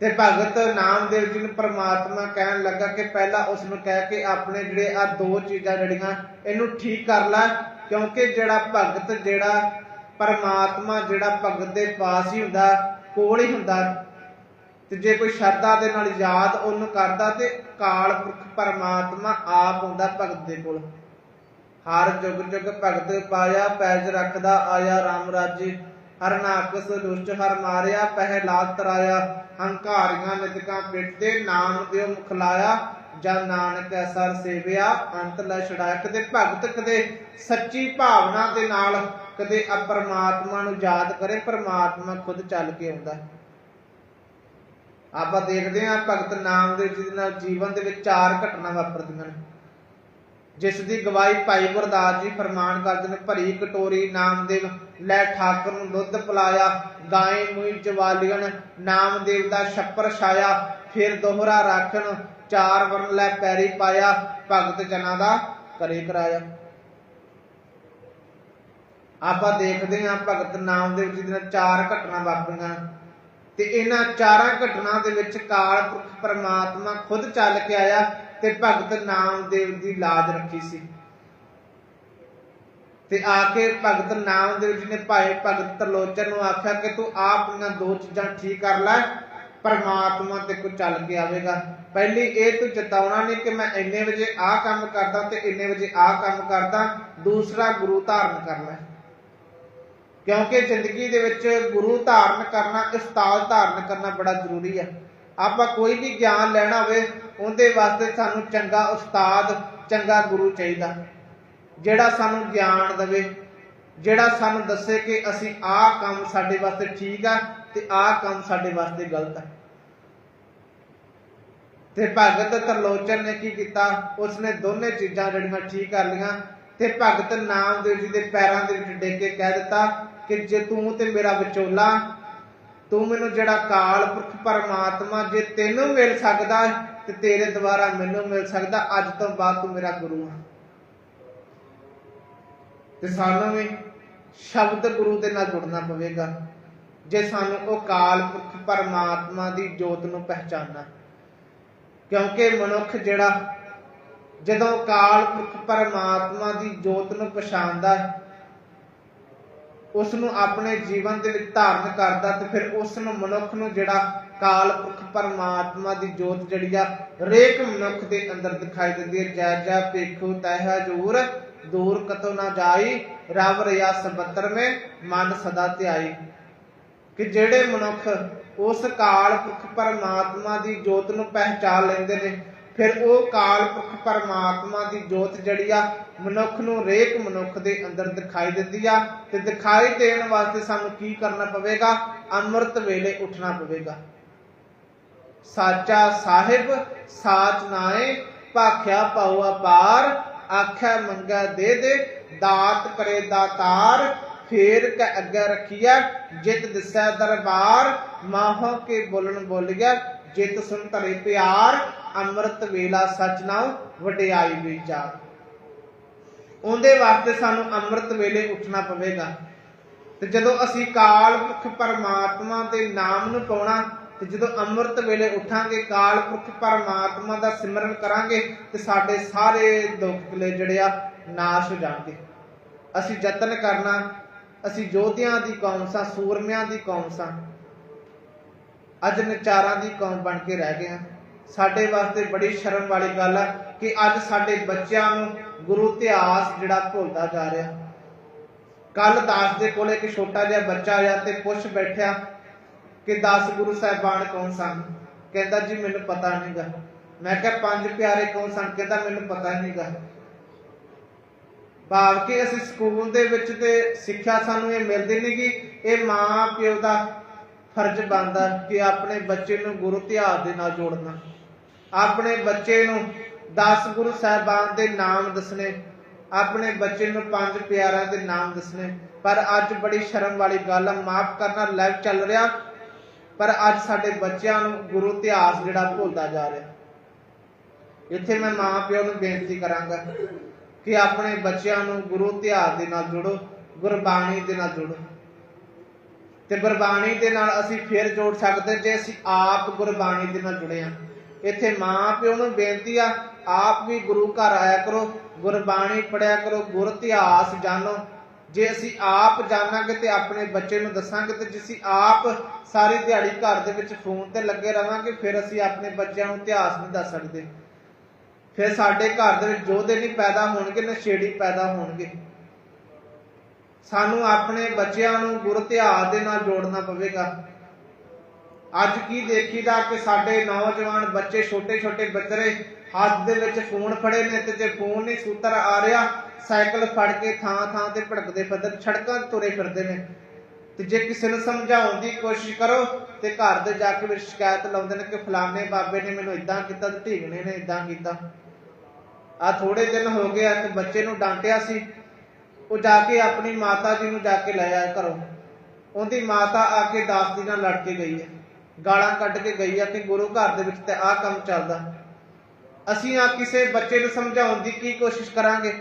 ਤੇ ਭਗਤ ਨਾਮਦੇਵ ਜੀ ਨੂੰ ਪ੍ਰਮਾਤਮਾ ਕਹਿਣ ਲੱਗਾ ਕਿ ਪਹਿਲਾਂ ਉਸ ਨੂੰ ਕਹਿ ਕੇ ਆਪਣੇ ਜਿਹੜੇ ਆ ਦੋ ਚੀਜ਼ਾਂ ਜਿਹੜੀਆਂ, ਇਹਨੂੰ ਠੀਕ ਕਰ ਲੈ, ਕਿਉਂਕਿ ਜਿਹੜਾ ਭਗਤ ਜਿਹੜਾ ਪਰਮਾਤਮਾ ਜਿਹੜਾ ਭਗਤ ਦੇ ਪਾਸ ਹੀ ਹੁੰਦਾ, ਕੋਲ ਹੀ ਹੁੰਦਾ। ਤੇ ਜੇ ਕੋਈ ਸ਼ਰਧਾ ਦੇ ਨਾਲ ਯਾਦ ਉਹਨੂੰ ਕਰਦਾ ਤੇ ਕਾਲ ਪੁਰਖ ਪਰਮਾਤਮਾ ਆਪ ਹੁੰਦਾ ਭਗਤ ਦੇ ਕੋਲ। ਹਰ ਜੁਗ ਜੁਗ ਭਗਤ ਪਾਇਆ, ਪੈਜ ਰੱਖਦਾ, ਆਇਆ RAM ਰਾਜੇ। ਹਰ ਨਾਕਸ ਦੁਸ਼ਟ ਹਰ ਮਾਰਿਆ ਪਹਿਲਾਦ ਤਰਾਇਆ। ਹੰਕਾਰੀਆਂ ਨਿਤਕਾਂ ਪਿੱਟਦੇ, ਨਾਮ ਦਿਓ ਮੁਖ ਲਾਇਆ ਜਨ ਨਾਨਕ ਅਸਰ ਸੇਵਿਆ, ਅੰਤ ਲੈ ਛੜਾਇਆ ਕਦੇ ਭਗਤ, ਕਦੇ ਸੱਚੀ ਭਾਵਨਾ ਦੇ ਨਾਲ, ਕਦੇ ਅਪਰਮਾਤਮਾ ਨੂੰ ਯਾਦ ਕਰੇ, ਪਰਮਾਤਮਾ ਖੁਦ ਚੱਲ ਕੇ ਆਉਂਦਾ ਆਪਾਂ ਦੇਖਦੇ ਹਾਂ ਭਗਤ ਨਾਮਦੇਵ ਜੀ ਦੇ ਨਾਲ ਜੀਵਨ ਦੇ ਵਿੱਚ ਚਾਰ ਘਟਨਾ ਵਾਪਰਦੀਆਂ ਨੇ। ਜਿਸ ਦੀ ਗਵਾਹੀ ਭਾਈ ਗੁਰਦਾਸ ਜੀ ਫਰਮਾਨ ਕਰਦੇ ਨੇ ਭਰੀ ਕਟੋਰੀ ਨਾਮਦੇਵ ਲੈ ਠਾਕਰ ਨੂੰ ਦੁੱਧ ਪਿਲਾਇਆ, ਗਾਏ ਮੂਈ ਜਵਾਲੀਅਨ ਨਾਮਦੇਵ ਦਾ ਛੱਪਰ ਛਾਇਆ, ਫਿਰ ਦੋਹਰਾ ਰਾਖਣ, ਚਾਰ ਵਰਨ ਲੈ ਪੈਰੀ ਪਾਇਆ, ਭਗਤ ਜਨਾਂ ਦਾ ਕਰੇ ਕਰਾਇਆ। ਆਪਾਂ ਦੇਖਦੇ ਹਾਂ ਭਗਤ ਨਾਮਦੇਵ ਜੀ ਦੀਆਂ ਚਾਰ ਘਟਨਾ ਵਾਪਰੀਆਂ। ਤੇ ਇਹਨਾਂ ਚਾਰਾਂ ਘਟਨਾ ਦੇ ਵਿੱਚ ਕਾਲ ਪੁਰਖ ਪਰਮਾਤਮਾ ਖੁਦ ਚੱਲ ਕੇ ਆਇਆ ਤੇ ਭਗਤ ਨਾਮਦੇਵ ਦੀ ਲਾਜ ਰੱਖੀ ਸੀ। ਤੇ ਆ ਕੇ ਭਗਤ ਨਾਮਦੇਵ ਜੀ ਨੇ ਭਾਈ ਭਗਤ ਤਰਲੋਚਨ ਨੂੰ ਆਖਿਆ ਕਿ ਤੂੰ ਆਪ ਇਹਨਾਂ ਦੋ ਚੀਜ਼ਾਂ ਠੀਕ ਕਰ ਲੈ, ਪਰਮਾਤਮਾ ਤੇ ਕੋ ਚੱਲ ਕੇ ਆਵੇਗਾ। ਪਹਿਲੀ ਇਹ ਤੂੰ ਚੇਤਾਉਣਾ ਨਹੀਂ ਕਿ ਮੈਂ ਇੰਨੇ ਵਜੇ ਆਹ ਕੰਮ ਕਰਦਾ ਤੇ ਇੰਨੇ ਵਜੇ ਆਹ ਕੰਮ ਕਰਦਾ, ਦੂਸਰਾ ਗੁਰੂ ਧਾਰਨ ਕਰ ਲੈ। ਕਿਉਂਕਿ ਜ਼ਿੰਦਗੀ ਦੇ ਵਿੱਚ ਗੁਰੂ ਧਾਰਨ ਕਰਨਾ, ਉਸਤਾਦ ਧਾਰਨ ਕਰਨਾ ਬੜਾ ਜ਼ਰੂਰੀ ਹੈ ਆਪਾਂ ਕੋਈ ਵੀ ਗਿਆਨ ਲੈਣਾ ਹੋਵੇ, ਉਹਦੇ ਵਾਸਤੇ ਸਾਨੂੰ ਚੰਗਾ ਉਸਤਾਦ, ਚੰਗਾ ਗੁਰੂ ਚਾਹੀਦਾ। ਜਿਹੜਾ ਸਾਨੂੰ ਗਿਆਨ ਦੇਵੇ, ਜਿਹੜਾ ਸਾਨੂੰ ਦੱਸੇ ਕਿ ਅਸੀਂ ਆਹ ਕੰਮ ਸਾਡੇ ਵਾਸਤੇ ਠੀਕ ਆ ਤੇ ਆਹ ਕੰਮ ਸਾਡੇ ਵਾਸਤੇ ਗਲਤ ਹੈ ਤੇ ਭਗਤ ਤਰਲੋਚਨ ਨੇ ਕੀ ਕੀਤਾ? ਉਸਨੇ ਦੋਨੇ ਚੀਜ਼ਾਂ ਜਿਹੜੀਆਂ ਠੀਕ ਕਰ ਲਈਆਂ ਤੇ ਭਗਤ ਨਾਮਦੇਵ ਜੀ ਦੇ ਪੈਰਾਂ ਦੇ ਵਿੱਚ ਡੇਕ ਕੇ ਕਹਿ ਦਿੱਤਾ ਕਿ ਜੇ ਤੂੰ ਤੇ ਮੇਰਾ ਵਿਚੋਲਾ ਤੂੰ ਮੈਨੂੰ ਜਿਹੜਾ ਕਾਲ ਪੁਰਖ ਪਰਮਾਤਮਾ ਜੇ ਤੈਨੂੰ ਮਿਲ ਸਕਦਾ ਤੇ ਤੇਰੇ ਦੁਆਰਾ ਮੈਨੂੰ ਮਿਲ ਸਕਦਾ, ਅੱਜ ਤੋਂ ਬਾਅਦ ਤੂੰ ਮੇਰਾ ਗੁਰੂ ਹੈ ਤੇ ਸਾਨੂੰ ਵੀ ਸ਼ਬਦ ਗੁਰੂ ਦੇ ਨਾਲ ਜੁੜਨਾ ਪਵੇਗਾ, ਜੇ ਸਾਨੂੰ ਉਹ ਕਾਲ ਪੁਰਖ ਪਰਮਾਤਮਾ ਦੀ ਜੋਤ ਨੂੰ ਪਹਿਚਾਨਣਾ। ਕਿਉਂਕਿ ਮਨੁੱਖ ਜਿਹੜਾ ਜਦੋਂ ਕਾਲ ਪੁਰਖ ਪਰਮਾਤਮਾ ਦੀ ਜੋਤ ਨੂੰ ਪਛਾਣਦਾ ਹੈ ਉਸ ਨੂੰ ਆਪਣੇ ਜੀਵਨ ਦੇ ਵਿੱਚ ਧਾਰਨ ਕਰਦਾ ਤੇ ਫਿਰ ਉਸ ਨੂੰ ਮਨੁੱਖ ਨੂੰ ਜਿਹੜਾ ਕਾਲ ਪਰਮਾਤਮਾ ਦੀ ਜੋਤ ਜਿਹੜੀ ਆ, ਹਰੇਕ ਮਨੁੱਖ ਦੇ ਅੰਦਰ ਦਿਖਾਈ ਦਿੰਦੀ ਹੈ। ਜੈ ਜੈ ਪੇਖੂ ਤਹਿ ਹਜੂਰ, ਦੂਰ ਕਤੋ ਨਾ ਜਾਈ, ਰਵ ਰਿਆ ਸਬਤਰ ਮੇ, ਮਨ ਸਦਾ ਧਿਆਈ। ਕਿ ਜਿਹੜੇ ਮਨੁੱਖ ਉਸ ਕਾਲ ਪੁਰਖ ਪਰਮਾਤਮਾ ਦੀ ਜੋਤ ਨੂੰ ਪਹਿਚਾਨ ਲੈਂਦੇ ਨੇ ਫਿਰ ਉਹ ਕਾਲ ਪੁਰਖ ਪਰਮਾਤਮਾ ਦੀ ਜੋਤ ਜਿਹੜੀ ਆ, ਮਨੁੱਖ ਨੂੰ ਰੇਕ ਮਨੁੱਖ ਦੇ ਅੰਦਰ ਦਿਖਾਈ ਦਿੰਦੀ ਆ ਤੇ ਦਿਖਾਈ ਦੇਣ ਵਾਸਤੇ ਸਾਨੂੰ ਕੀ ਕਰਨਾ ਪਵੇਗਾ? ਅੰਮ੍ਰਿਤ ਵੇਲੇ ਉੱਠਣਾ ਪਵੇਗਾ। ਸਾਚਾ ਸਾਹਿਬ, ਸਾਚ ਨਾਏ, ਭਾਖਿਆ ਪਾਉ ਅਪਾਰ ਆਖਿਆ ਮੰਗਾ ਦੇ ਦੇ, ਦਾਤ ਕਰੇ ਦਾਤਾਰ, ਫੇਰ ਕੇ ਅੱਗੇ ਰੱਖੀਐ, ਜਿਤ ਦਿਸੈ ਦਰਬਾਰ, ਮਾਹੋ ਕੇ ਬੋਲਣ ਬੋਲਿਆ ਜਿਤ ਸੁਣ ਤਰੇ ਪਿਆਰ ਅੰਮ੍ਰਿਤ ਵੇਲਾ ਸੱਚ ਨਾਉ ਵਡਿਆਈ ਵਿਚਾਰ ਉਹਦੇ ਵਾਸਤੇ ਸਾਨੂੰ ਅੰਮ੍ਰਿਤ ਵੇਲੇ ਉੱਠਣਾ ਪਵੇਗਾ। ਤੇ ਜਦੋਂ ਅਸੀਂ ਕਾਲ ਪਰਮਾਤਮਾ ਦੇ ਨਾਮ ਨੂੰ ਪਾਉਣਾ, ਤੇ ਜਦੋਂ ਅੰਮ੍ਰਿਤ ਵੇਲੇ ਉਠਾਂਗੇ, ਕਾਲ ਪਰਮਾਤਮਾ ਦਾ ਸਿਮਰਨ ਕਰਾਂਗੇ, ਤੇ ਸਾਡੇ ਸਾਰੇ ਦੁੱਖ ਕਲੇ ਜਿਹੜੇ ਆ ਨਾਸ਼ ਹੋ ਜਾਣਗੇ। ਅਸੀਂ ਯਤਨ ਕਰਨਾ, ਅਸੀਂ ਯੋਧਿਆਂ ਦੀ ਕੌਮ ਸਾਂ, ਸੂਰਮਿਆਂ ਦੀ ਕੌਮ ਸਾਂ, ਅੱਜ ਨਚਾਰਾਂ ਦੀ ਕੌਮ ਬਣ ਕੇ ਰਹਿ ਗਏ ਹਾਂ ਸਾਡੇ ਵਾਸਤੇ ਬੜੀ ਸ਼ਰਮ ਵਾਲੀ ਗੱਲ ਹੈ ਕਿ ਅੱਜ ਸਾਡੇ ਬੱਚਿਆਂ ਨੂੰ ਗੁਰੂ ਇਤਿਹਾਸ ਜਿਹੜਾ ਭੁੱਲਦਾ ਜਾ ਰਿਹਾ। ਕੱਲ ਦਾਸ ਦੇ ਕੋਲ ਇੱਕ ਛੋਟਾ ਜਿਹਾ ਬੱਚਾ ਆਇਆ ਤੇ ਪੁੱਛ ਬੈਠਿਆ ਕਿ ਦਾਸ ਗੁਰੂ ਸਾਹਿਬਾਨ ਕੌਣ ਸਨ? ਕਹਿੰਦਾ, ਜੀ, ਮੈਨੂੰ ਪਤਾ ਨਹੀਂਗਾ। ਮੈਂ ਕਿਹਾ, ਪੰਜ ਪਿਆਰੇ ਕੌਣ ਸਨ? ਕਹਿੰਦਾ, ਮੈਨੂੰ ਪਤਾ ਨਹੀਂਗਾ। ਭਾਵ ਕਿ ਅਸੀਂ ਸਕੂਲ ਦੇ ਵਿੱਚ ਤੇ ਸਿੱਖਿਆ ਸਾਨੂੰ ਇਹ ਮਿਲਦੀ ਨਹੀਂਗੀ ਇਹ ਮਾਂ ਪਿਓ ਦਾ ਫਰਜ਼ ਬਣਦਾ ਕਿ ਆਪਣੇ ਬੱਚੇ ਨੂੰ ਗੁਰੂ ਇਤਿਹਾਸ ਦੇ ਨਾਲ ਜੋੜਨਾ। ਆਪਣੇ ਬੱਚੇ ਨੂੰ 10 ਗੁਰੂ ਸਾਹਿਬਾਨ ਦੇ ਨਾਮ ਦੱਸਣੇ, ਆਪਣੇ ਬੱਚੇ ਨੂੰ ਪੰਜ ਪਿਆਰਿਆਂ ਦੇ ਨਾਮ ਦੱਸਣੇ। ਪਰ ਅੱਜ ਬੜੀ ਸ਼ਰਮ ਵਾਲੀ ਗੱਲ ਆ, ਮਾਫ ਕਰਨਾ ਲਾਈਵ ਚੱਲ ਰਿਹਾ, ਪਰ ਅੱਜ ਸਾਡੇ ਬੱਚਿਆਂ ਨੂੰ ਗੁਰੂ ਇਤਿਹਾਸ ਜਿਹੜਾ ਭੁੱਲਦਾ ਜਾ ਰਿਹਾ। ਇੱਥੇ ਮੈਂ ਮਾਂ ਪਿਓ ਨੂੰ ਬੇਨਤੀ ਕਰਾਂਗਾ ਕਿ ਆਪਣੇ ਬੱਚਿਆਂ ਨੂੰ ਗੁਰੂ ਇਤਿਹਾਸ ਦੇ ਨਾਲ ਜੋੜੋ, ਗੁਰਬਾਣੀ ਦੇ ਨਾਲ ਜੋੜੋ। ਤੇ ਗੁਰਬਾਣੀ ਦੇ ਨਾਲ ਅਸੀਂ ਫੇਰ ਜੋੜ ਸਕਦੇ ਜੇ ਅਸੀਂ ਆਪ ਗੁਰਬਾਣੀ ਦੇ ਨਾਲ ਜੁੜੇ ਹਾਂ। ਇੱਥੇ ਮਾਂ ਪਿਓ ਨੂੰ ਬੇਨਤੀ ਆ, ਆਪ ਵੀ ਗੁਰੂ ਘਰ ਆਇਆ ਕਰੋ, ਗੁਰਬਾਣੀ ਪੜਿਆ ਕਰੋ, ਗੁਰ ਇਤਿਹਾਸ ਜਾਣੋ। ਜੇ ਅਸੀਂ ਆਪ ਜਾਣਾਂਗੇ ਤੇ ਆਪਣੇ ਬੱਚੇ ਨੂੰ ਦੱਸਾਂਗੇ ਤੇ ਜੇ ਅਸੀਂ ਆਪ ਸਾਰੀ ਦਿਹਾੜੀ ਘਰ ਦੇ ਵਿੱਚ ਫੋਨ ਤੇ ਲੱਗੇ ਰਵਾਂਗੇ, ਫਿਰ ਅਸੀਂ ਆਪਣੇ ਬੱਚਿਆਂ ਨੂੰ ਇਤਿਹਾਸ ਨਹੀਂ ਦੱਸ ਸਕਦੇ। ਫਿਰ ਸਾਡੇ ਘਰ ਦੇ ਵਿੱਚ ਜੋਧੇ ਨਹੀਂ ਪੈਦਾ ਹੋਣਗੇ ਨਸ਼ੇੜੀ ਪੈਦਾ ਹੋਣਗੇ। ਸਾਨੂੰ ਆਪਣੇ ਬੱਚਿਆਂ ਨੂੰ ਗੁਰ ਇਤਿਹਾਸ ਦੇ ਨਾਲ ਜੋੜਨਾ ਪਵੇਗਾ। ਅੱਜ ਕੀ ਦੇਖੀਦਾ ਕਿ ਸਾਡੇ ਨੌਜਵਾਨ ਬੱਚੇ ਛੋਟੇ ਛੋਟੇ ਬੱਚਰੇ ਹੱਥ ਦੇ ਵਿੱਚ ਫੋਨ ਫੜੇ ਨੇ ਤੇ ਜੇ ਫੋਨ ਨਹੀਂ ਸੂਤਰ ਆ ਰਿਹਾ, ਸਾਈਕਲ ਫੜ ਕੇ ਥਾਂ ਥਾਂ ਤੇ ਭੜਕਦੇ ਫਿਰਦੇ ਛੜਕਾਂ ਤੁਰੇ ਫਿਰਦੇ ਨੇ। ਤੇ ਜੇ ਕਿਸੇ ਨੂੰ ਸਮਝਾਉਣ ਦੀ ਕੋਸ਼ਿਸ਼ ਕਰੋ ਤੇ ਘਰ ਦੇ ਜਾ ਕੇ ਵੀ ਸ਼ਿਕਾਇਤ ਲਾਉਂਦੇ ਨੇ ਕਿ ਫਲਾਣੇ ਬਾਬੇ ਨੇ ਮੈਨੂੰ ਇਦਾਂ ਕੀਤਾ ਤੇ ਢੀਗਣੇ ਨੇ ਇਦਾਂ ਕੀਤਾ। ਆ ਥੋੜੇ ਦਿਨ ਹੋ ਗਏ ਆ ਇੱਕ ਬੱਚੇ ਨੂੰ ਡਾਂਟਿਆ ਸੀ। ਉਹ ਜਾ ਕੇ ਆਪਣੀ ਮਾਤਾ ਜੀ ਨੂੰ ਜਾ ਕੇ ਲੈ ਆਇਆ ਘਰੋਂ। ਉਹਦੀ ਮਾਤਾ ਆ ਕੇ ਦਾਸ ਦੀ ਨਾਲ ਲੜ ਕੇ ਗਈ ਹੈ। ਗਾਲਾਂ ਕੱਢ ਕੇ ਗਈ ਆ ਕਿ ਗੁਰੂ ਘਰ ਦੇ ਵਿੱਚ ਤੇ ਆਹ ਕੰਮ ਚੱਲਦਾ। ਅਸੀਂ ਆ ਕਿਸੇ ਬੱਚੇ ਨੂੰ ਸਮਝਾਉਣ ਦੀ ਕੀ ਕੋਸ਼ਿਸ਼ ਕਰਾਂਗੇ?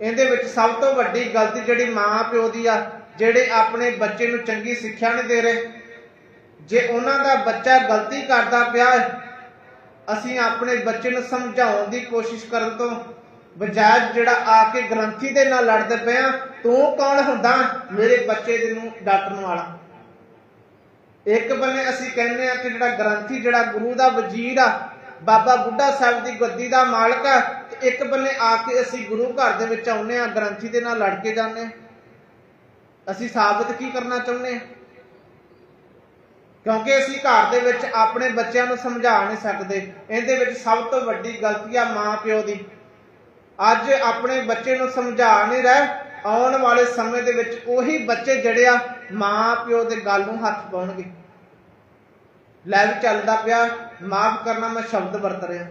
ਇਹਦੇ ਵਿੱਚ ਸਭ ਤੋਂ ਵੱਡੀ ਗਲਤੀ ਜਿਹੜੀ ਮਾਂ ਪਿਓ ਦੀ ਆ, ਜਿਹੜੇ ਆਪਣੇ ਬੱਚੇ ਨੂੰ ਚੰਗੀ ਸਿੱਖਿਆ ਨਹੀਂ ਦੇ ਰਹੇ, ਜੇ ਉਹਨਾਂ ਦਾ ਬੱਚਾ ਗਲਤੀ ਕਰਦਾ ਪਿਆ ਅਸੀਂ ਆਪਣੇ ਬੱਚੇ ਨੂੰ ਸਮਝਾਉਣ ਦੀ ਕੋਸ਼ਿਸ਼ ਕਰਨ ਤੋਂ ਬਜਾਏ ਜਿਹੜਾ ਆ ਕੇ ਗ੍ਰੰਥੀ ਦੇ ਨਾਲ ਲੜਦੇ ਪਏ ਆ, ਤੂੰ ਕੌਣ ਹੁੰਦਾ? ਮੇਰੇ ਬੱਚੇ ਦੇ ਨੂੰ, ਡਾਕਟਰ ਵਾਲਾ ਇੱਕ ਬੰਨੇ ਅਸੀਂ ਕਹਿੰਦੇ ਆ ਕਿ ਜਿਹੜਾ ਗ੍ਰੰਥੀ, ਜਿਹੜਾ ਗੁਰੂ ਦਾ ਵਜ਼ੀਰ ਆ, ਬਾਬਾ ਬੁੱਢਾ ਸਾਹਿਬ ਦੀ ਗੱਦੀ ਦਾ ਮਾਲਕ ਆ, ਤੇ ਇੱਕ ਬੰਨੇ ਆ ਕੇ ਅਸੀਂ ਗੁਰੂ ਘਰ ਦੇ ਵਿੱਚ ਆਉਨੇ ਆ ਗ੍ਰੰਥੀ ਦੇ ਨਾਲ ਲੜ ਕੇ ਜਾਂਦੇ ਆ ਅਸੀਂ ਸਾਬਤ ਕੀ ਕਰਨਾ ਚਾਹੁੰਦੇ ਆ ਕਿਉਂਕਿ ਅਸੀਂ ਘਰ ਦੇ ਵਿੱਚ ਆਪਣੇ ਬੱਚਿਆਂ ਨੂੰ ਸਮਝਾ ਨਹੀਂ ਸਕਦੇ। ਇਹਦੇ ਵਿੱਚ ਸਭ ਤੋਂ ਵੱਡੀ ਗਲਤੀ ਆ ਮਾਂ ਪਿਓ ਦੀ। ਅੱਜ ਆਪਣੇ ਬੱਚੇ ਨੂੰ ਸਮਝਾ ਨਹੀਂ ਰਹੇ ਆਉਣ ਵਾਲੇ ਸਮੇਂ ਦੇ ਵਿੱਚ ਉਹੀ ਬੱਚੇ ਜਿਹੜੇ ਆ ਮਾਂ ਪਿਓ ਦੇ ਗੱਲ ਨੂੰ ਹੱਥ ਪਾਉਣਗੇ। ਲਾਈਵ ਚੱਲਦਾ ਪਿਆ, ਮਾਫ ਕਰਨਾ ਮੈਂ ਸ਼ਬਦ ਵਰਤ ਰਿਹਾ।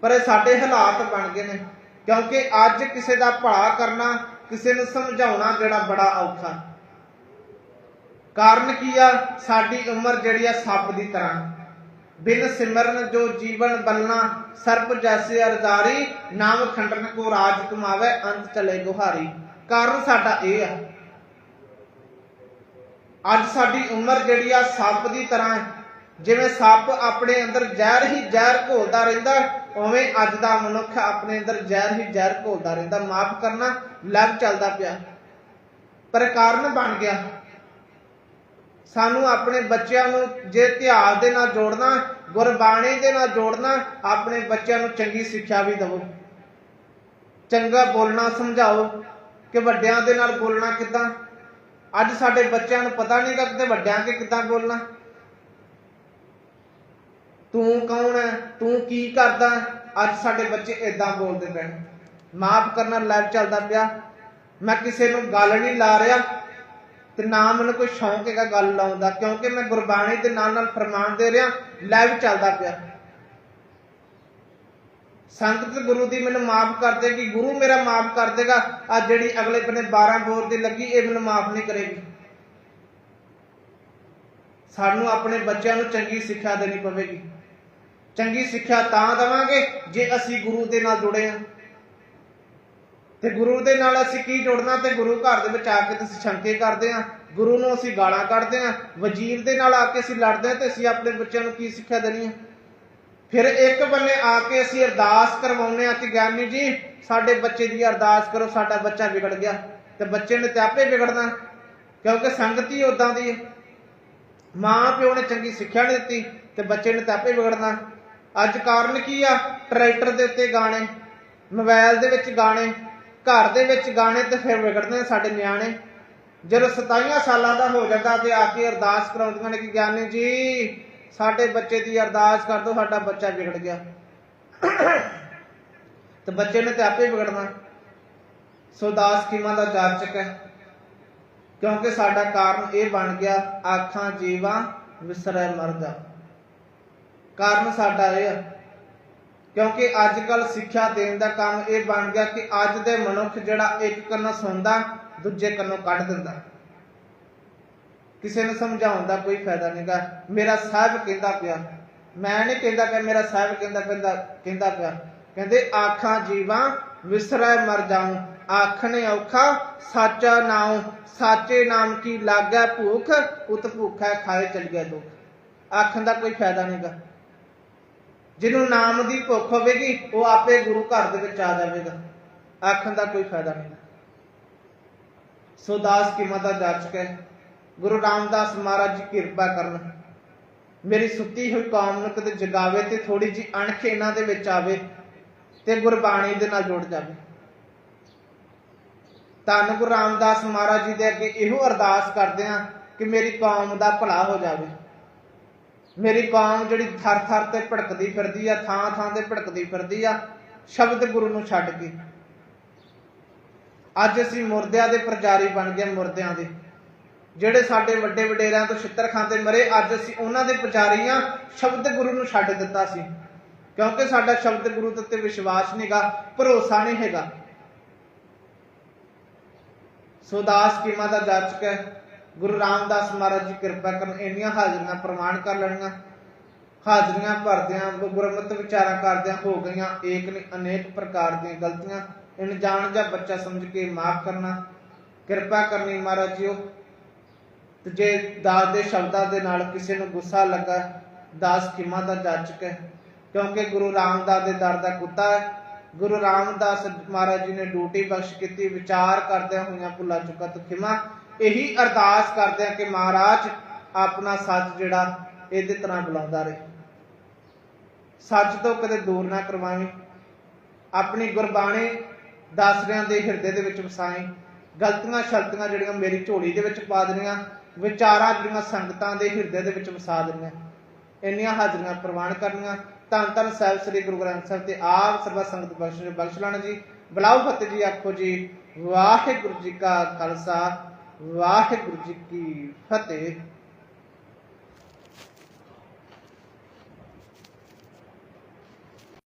ਪਰ ਇਹ ਸਾਡੇ ਹਾਲਾਤ ਬਣ ਗਏ ਨੇ, ਕਿਉਂਕਿ ਅੱਜ ਕਿਸੇ ਦਾ ਭਲਾ ਕਰਨਾ, ਕਿਸੇ ਨੂੰ ਸਮਝਾਉਣਾ ਜਿਹੜਾ ਬੜਾ ਔਖਾ। ਕਾਰਨ ਕੀ ਆ? ਸਾਡੀ ਉਮਰ ਜਿਹੜੀ ਆ ਸੱਪ ਦੀ ਤਰ੍ਹਾਂ। ਬਿਨ ਸਿਮਰਨ ਜੋ ਜੀਵਨ ਬਲਨਾ ਸਰਪ ਜੈਸੇ ਅਰਜ਼ਾਰੀ, ਨਾਮ ਖੰਡਨ ਕੋ ਰਾਜ ਕਮਾਵੇ, ਅੰਤ ਚਲੇ ਗੁਹਾਰੀ। ਕਾਰਨ ਸਾਡਾ ਇਹ ਆ, ਅੱਜ ਸਾਡੀ ਉਮਰ ਜਿਹੜੀ ਆ ਸੱਪ ਦੀ ਤਰ੍ਹਾਂ ਹੈ। ਜਿਵੇਂ ਸੱਪ ਆਪਣੇ ਅੰਦਰ ਜ਼ਹਿਰ ਹੀ ਜ਼ਹਿਰ ਘੋਲਦਾ ਰਹਿੰਦਾ ਉਵੇਂ ਅੱਜ ਦਾ ਮਨੁੱਖ ਆਪਣੇ ਅੰਦਰ ਜ਼ਹਿਰ ਹੀ ਜ਼ਹਿਰ ਘੋਲਦਾ ਰਹਿੰਦਾ। ਮਾਫ ਕਰਨਾ, ਲੱਗ ਚੱਲਦਾ ਪਿਆ। ਪਰ ਕਾਰਨ ਬਣ ਗਿਆ। ਸਾਨੂੰ ਆਪਣੇ ਬੱਚਿਆਂ ਨੂੰ ਜੇ ਇਤਿਹਾਸ ਦੇ ਨਾਲ ਜੋੜਨਾ, ਗੁਰਬਾਣੀ ਦੇ ਨਾਲ ਜੋੜਨਾ, ਆਪਣੇ ਬੱਚਿਆਂ ਨੂੰ ਚੰਗੀ ਸਿੱਖਿਆ ਵੀ ਦਿਵੋ। ਚੰਗਾ ਬੋਲਣਾ ਸਮਝਾਓ ਕਿ ਵੱਡਿਆਂ ਦੇ ਨਾਲ ਬੋਲਣਾ ਕਿੱਦਾਂ? ਅੱਜ ਸਾਡੇ ਬੱਚਿਆਂ ਨੂੰ ਪਤਾ ਨਹੀਂ ਕਿ ਵੱਡਿਆਂ ਕੇ ਕਿੱਦਾਂ ਬੋਲਣਾ। ਤੂੰ ਕੌਣ ਹੈ ਤੂੰ ਕੀ ਕਰਦਾ? ਅੱਜ ਸਾਡੇ ਬੱਚੇ ਇਦਾਂ ਬੋਲਦੇ ਪਏ ਮਾਫ ਕਰਨਾ ਲਾਈਵ ਚੱਲਦਾ ਪਿਆ। ਮੈਂ ਕਿਸੇ ਨੂੰ ਗੱਲ ਨਹੀਂ ਲਾ ਰਿਹਾ। ਤੇ ਨਾ ਮੈਨੂੰ ਕੋਈ ਸ਼ੌਂਕ ਹੈਗਾ ਗੱਲ ਲਾਉਣ ਦਾ, ਕਿਉਂਕਿ ਮੈਂ ਗੁਰਬਾਣੀ ਦੇ ਨਾਲ ਨਾਲ ਫਰਮਾਨ ਦੇ ਰਿਹਾ ਲਾਈਵ ਚੱਲਦਾ ਪਿਆ। ਸੰਗਤ ਗੁਰੂ ਦੀ ਮੈਨੂੰ ਮਾਫ ਕਰ ਦੇਗੀ ਗੁਰੂ ਮੇਰਾ ਮਾਫ ਕਰ ਦੇਗਾ, ਆ ਜਿਹੜੀ ਅਗਲੇ ਬੰਨੇ 12 ਬੋਰ ਦੀ ਲੱਗੀ, ਇਹ ਮੈਨੂੰ ਮਾਫ ਨਹੀਂ ਕਰੇਗੀ। ਸਾਨੂੰ ਆਪਣੇ ਬੱਚਿਆਂ ਨੂੰ ਚੰਗੀ ਸਿੱਖਿਆ ਦੇਣੀ ਪਵੇਗੀ। ਚੰਗੀ ਸਿੱਖਿਆ ਤਾਂ ਦੇਵਾਂਗੇ ਜੇ ਅਸੀਂ ਗੁਰੂ ਦੇ ਨਾਲ ਜੁੜੇ ਹਾਂ। ਤੇ ਗੁਰੂ ਦੇ ਨਾਲ ਅਸੀਂ ਕੀ ਜੁੜਨਾ ਤੇ ਗੁਰੂ ਘਰ ਦੇ ਵਿੱਚ ਆ ਕੇ ਤੁਸੀਂ ਸ਼ੰਕੇ ਕਰਦੇ ਆ, ਗੁਰੂ ਨੂੰ ਅਸੀਂ ਗਾਲਾਂ ਕੱਢਦੇ ਆ, ਵਜ਼ੀਰ ਦੇ ਨਾਲ ਆ ਕੇ ਅਸੀਂ ਲੜਦੇ ਆ ਤੇ ਅਸੀਂ ਆਪਣੇ ਬੱਚਿਆਂ ਨੂੰ ਕੀ ਸਿੱਖਿਆ ਦੇਣੀ ਆ? ਫਿਰ ਇੱਕ ਬੰਨੇ ਆ ਕੇ ਅਸੀਂ ਅਰਦਾਸ ਕਰਵਾਉਂਦੇ ਆ ਕਿ ਗਿਆਨੀ ਜੀ, ਸਾਡੇ ਬੱਚੇ ਦੀ ਅਰਦਾਸ ਕਰੋ, ਸਾਡਾ ਬੱਚਾ ਵਿਗੜ ਗਿਆ ਤੇ ਬੱਚੇ ਨੇ ਤੇ ਆਪੇ ਵਿਗੜਨਾ, ਕਿਉਂਕਿ ਸੰਗਤ ਹੀ ਉਦਾਂ ਦੀ ਹੈ ਮਾਂ ਪਿਓ ਨੇ ਚੰਗੀ ਸਿੱਖਿਆ ਨਹੀਂ ਦਿੱਤੀ ਤੇ ਬੱਚੇ ਨੇ ਤਾਂ ਆਪੇ ਵਿਗੜਨਾ। ਅੱਜ ਕਾਰਨ ਕੀ ਆ? ਟਰੈਕਟਰ ਦੇ ਉੱਤੇ ਗਾਣੇ ਮੋਬਾਈਲ ਦੇ ਵਿੱਚ ਗਾਣੇ ਘਰ ਦੇ ਵਿੱਚ ਗਾਣੇ ਤੇ ਫਿਰ ਵਿਗੜਦੇ ਨੇ ਸਾਡੇ ਨਿਆਣੇ। ਜਦੋਂ 27 ਸਾਲਾਂ ਦਾ ਹੋ ਜਾਂਦਾ ਤੇ ਆ ਕੇ ਅਰਦਾਸ ਕਰਾਉਂਦੀਆਂ ਨੇ ਕਿ ਗਿਆਨੀ ਜੀ, ਸਾਡੇ ਬੱਚੇ ਦੀ ਅਰਦਾਸ ਕਰ ਦਿਓ, ਸਾਡਾ ਬੱਚਾ ਵਿਗੜ ਗਿਆ। ਤੇ ਬੱਚੇ ਨੇ ਤੇ ਆਪੇ ਵਿਗੜਨਾ। ਸੋ ਦਾਸ ਕੀਮਾ ਦਾ ਜਾਚਕ ਹੈ। ਕਿਉਂਕਿ ਸਾਡਾ ਕਾਰਨ ਇਹ ਬਣ ਗਿਆ, ਆਖਾਂ ਜੀਵਾ ਵਿਸਰੈ ਮਰਦਾ ਕਾਰਨ ਸਾਡਾ ਇਹ ਹੈ ਕਿਉਂਕਿ ਅੱਜ ਕੱਲ ਸਿੱਖਿਆ ਦੇਣ ਦਾ ਕੰਮ ਇਹ ਬਣ ਗਿਆ ਕਿ ਅੱਜ ਦੇ ਮਨੁੱਖ ਜਿਹੜਾ ਇੱਕ ਕੰਨੋਂ ਸੁਣਦਾ ਦੂਜੇ ਕੰਨੋਂ ਕੱਢ ਦਿੰਦਾ। ਕਿਸੇ ਨੂੰ ਸਮਝਾਉਣ ਦਾ ਕੋਈ ਫਾਇਦਾ ਨਹੀਂਗਾ ਮੇਰਾ ਸਾਹਿਬ ਕਹਿੰਦਾ ਪਿਆ। ਮੈਂ ਨਹੀਂ ਕਹਿੰਦਾ ਕਿ ਮੇਰਾ ਸਾਹਿਬ ਕਹਿੰਦਾ ਕਹਿੰਦਾ ਕਹਿੰਦਾ ਪਿਆ। ਕਹਿੰਦੇ, ਆਖਾਂ ਜੀਵਾਂ, ਵਿਸਰੈ ਮਰ ਜਾਉ ਆਖਣੇ ਔਖਾ, ਸਾਚਾ ਨਾਮ ਸਾਚੇ ਨਾਮ ਕੀ ਲਾਗੈ ਭੂਖ ਉਤ ਭੁੱਖੈ ਖਾਏ ਚਲ ਗਿਆ ਦੁੱਖ। ਆਖਣ ਦਾ ਕੋਈ ਫਾਇਦਾ ਨਹੀਂਗਾ ਜਿਹਨੂੰ ਨਾਮ ਦੀ ਭੁੱਖ ਹੋਵੇਗੀ, ਉਹ ਆਪੇ ਗੁਰੂ ਘਰ ਦੇ ਵਿੱਚ ਆ ਜਾਵੇਗਾ। ਆਖਣ ਦਾ ਕੋਈ ਫਾਇਦਾ ਨਹੀਂ। ਸੋ ਦਾਸ ਦਾ ਮਤਾ ਜਾਚਕ ਹੈ? ਗੁਰੂ ਰਾਮਦਾਸ ਮਹਾਰਾਜ ਜੀ ਕਿਰਪਾ ਕਰਨ। ਮੇਰੀ ਸੁੱਤੀ ਹੋਈ ਕੌਮ ਨੂੰ ਕਦੇ ਜਗਾਵੇ ਤੇ ਥੋੜੀ ਜੀ ਅਣਖ ਇਹਨਾਂ ਦੇ ਵਿੱਚ ਆਵੇ ਤੇ ਗੁਰਬਾਣੀ ਦੇ ਨਾਲ ਜੁੜ ਜਾਵੇ। ਧੰਨ ਗੁਰੂ ਰਾਮਦਾਸ ਮਹਾਰਾਜ ਜੀ ਦੇ ਅੱਗੇ ਇਹੋ ਅਰਦਾਸ ਕਰਦੇ ਆ ਕਿ ਮੇਰੀ ਕੌਮ ਦਾ ਭਲਾ ਹੋ ਜਾਵੇ। ਮੇਰੀ ਕੌਮ ਜਿਹੜੀ ਥਰ ਥਰ ਤੇ ਭੜਕਦੀ ਫਿਰਦੀ ਆ, ਥਾਂ ਥਾਂ ਤੇ ਭੜਕਦੀ ਫਿਰਦੀ ਆ, ਸ਼ਬਦ ਗੁਰੂ ਨੂੰ ਛੱਡ ਕੇ। ਅੱਜ ਅਸੀਂ ਮੁਰਦਿਆਂ ਦੇ ਪ੍ਰਚਾਰੀ ਬਣ ਗਏ ਮੁਰਦਿਆਂ ਦੇ। ਜਿਹੜੇ ਸਾਡੇ ਵੱਡੇ ਵਡੇਰਿਆਂ ਤੋਂ ਛਿੱਤਰ ਖਾਂਦੇ ਮਰੇ, ਅੱਜ ਅਸੀਂ ਉਹਨਾਂ ਦੇ ਪ੍ਰਚਾਰੀ ਆ, ਸ਼ਬਦ ਗੁਰੂ ਨੂੰ ਛੱਡ ਦਿੱਤਾ ਸੀ। ਕਿਉਂਕਿ ਸਾਡਾ ਸ਼ਬਦ ਗੁਰੂ ਦੇ ਉੱਤੇ ਵਿਸ਼ਵਾਸ ਨਹੀਂਗਾ ਭਰੋਸਾ ਨਹੀਂ ਹੈਗਾ। ਸੋ ਦਾਸ ਕੀਮਾ ਦਾ ਜਾਚਕ ਹੈ। ਗੁਰੂ ਰਾਮਦਾਸ ਮਹਾਰਾਜ ਜੀ ਕਿਰਪਾ ਕਰਨ ਇੰਨੀਆਂ ਹਾਜ਼ਰੀਆਂ ਪ੍ਰਮਾਣ ਕਰ ਲੈਣੀਆਂ। ਹਾਜ਼ਰੀਆਂ ਭਰਦਿਆਂ ਗੁਰਮਤ ਵਿਚਾਰਾਂ ਕਰਦਿਆਂ ਹੋ ਗਈਆਂ ਏਕ ਨਹੀਂ ਅਨੇਕ ਪ੍ਰਕਾਰ ਦੀਆਂ ਗਲਤੀਆਂ। ਇਨ ਜਾਂ ਬੱਚਾ ਸਮਝ ਕੇ ਮਾਫ ਕਰਨਾ। ਕਿਰਪਾ ਕਰਨੀ ਮਹਾਰਾਜ ਜੀਓ। ਤੇ ਜੇ ਦਾਸ ਦੇ ਸ਼ਬਦਾਂ ਦੇ ਨਾਲ ਕਿਸੇ ਨੂੰ ਗੁੱਸਾ ਲੱਗਾ, ਦਾਸ ਕੀਮਾ ਦਾ ਜਾਚਕ ਹੈ। ਕਿਉਂਕਿ ਗੁਰੂ ਰਾਮਦਾਸ ਦੇ ਦਰ ਦਾ ਕੁੱਤਾ ਹੈ। ਗੁਰੂ ਰਾਮਦਾਸ ਮਹਾਰਾਜ ਜੀ ਨੇ ਡਿਊਟੀ ਬਖਸ਼ ਕੀਤੀ, ਵਿਚਾਰ ਕਰਦਿਆਂ ਹੋਈਆਂ ਭੁੱਲਾ ਚੁੱਕਾ ਤੇ ਖਿਮਾ। ਇਹੀ ਅਰਦਾਸ ਕਰਦੇ ਆ ਕਿ ਮਹਾਰਾਜ ਆਪਣਾ ਸੱਚ ਜਿਹੜਾ ਇਹਦੇ ਤਰ੍ਹਾਂ ਬੁਲਾਉਂਦਾ ਰਹੇ। ਸੱਚ ਤੋਂ ਕਦੇ ਦੂਰ ਨਾ ਕਰਵਾਵੀਂ ਆਪਣੀ ਗੁਰਬਾਣੀ ਦਾਸਰਿਆਂ ਦੇ ਹਿਰਦੇ ਦੇ ਵਿੱਚ ਵਸਾਈ ਗਲਤੀਆਂ, ਸ਼ਲਤੀਆਂ ਜਿਹੜੀਆਂ ਮੇਰੀ ਝੋਲੀ ਦੇ ਵਿੱਚ ਪਾ ਦੇਣੀਆਂ, ਵਿਚਾਰਾਂ ਜਿਹੜੀਆਂ ਸੰਗਤਾਂ ਦੇ ਹਿਰਦੇ ਦੇ ਵਿੱਚ ਵਸਾ ਦੇਣੀਆਂ, ਇੰਨੀਆਂ ਹਾਜ਼ਰੀਆਂ ਪ੍ਰਵਾਨ ਕਰਨੀਆਂ। ਧੰਨ ਧੰਨ ਸਾਹਿਬ ਸ੍ਰੀ ਗੁਰੂ ਗ੍ਰੰਥ ਸਾਹਿਬ ਤੇ ਆਪ ਸਰਬਤ ਸੰਗਤ ਬਖਸ਼ ਬਖਸ਼ ਲੈਣਾ ਜੀ। ਬਲਾਉ ਫਤਿਹ ਜੀ, ਆਖੋ ਜੀ, ਵਾਹਿਗੁਰੂ ਜੀ ਕਾ ਖਾਲਸਾ। ਵਾਹਿਗੁਰੂ ਜੀ ਕੀ ਫਤਿਹ।